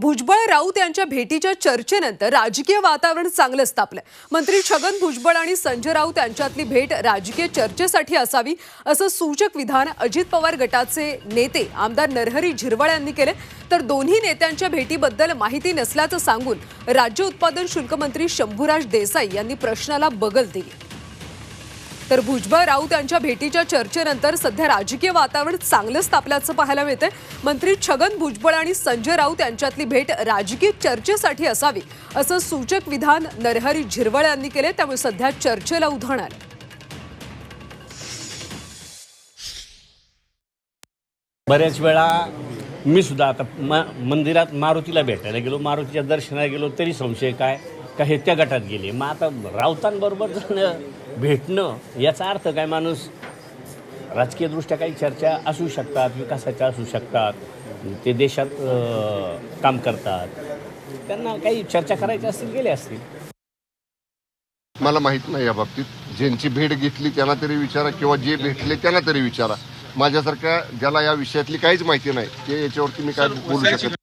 भुजबळ राऊत यांच्या भेटीच्या चर्चेनंतर राजकीय वातावरण चांगलंच तापलंय मंत्री छगन भुजबळ आणि संजय राऊत यांच्यातली भेट राजकीय चर्चेसाठी असावी असं सूचक विधान अजित पवार गटाचे नेते आमदार नरहरी झिरवळ यांनी केले. तर दोन्ही नेत्यांच्या भेटीबद्दल माहिती नसल्याचं सांगून राज्य उत्पादन शुल्क मंत्री शंभूराज देसाई यांनी प्रश्नाला बगल दिली. तर भुजबळ राऊत यांच्या भेटीच्या चर्चेनंतर सध्या राजकीय वातावरण चांगलंच तापल्याचं पाहायला मिळतंय. मंत्री छगन भुजबळ आणि संजय राऊत यांच्यातली भेट राजकीय चर्चेसाठी असावी असं सूचक विधान नरहरी झिरवळ यांनी केले त्यामुळे सध्या चर्चेला उधाण आलं बऱ्याच वेळा मी सुद्धा आता म मंदिरात मारुतीला भेटायला गेलो. मारुतीच्या दर्शनाला गेलो तरी संशय काय? का हे त्या गटात गेले? मग आता राऊतांबरोबर जाणं भेटणं याचा अर्थ काय माणूस? राजकीयदृष्ट्या काही चर्चा असू शकतात विकासाच्या असू शकतात. ते देशात काम करतात. त्यांना काही चर्चा करायच्या असतील गेले असतील. मला माहीत नाही या बाबतीत. ज्यांची भेट घेतली त्यांना तरी विचारा किंवा जे भेटले त्यांना तरी विचारा. माझ्यासारख्या ज्याला या विषयातली काहीच माहिती नाही ते याच्यावरती मी काय बोलू शकत नाही.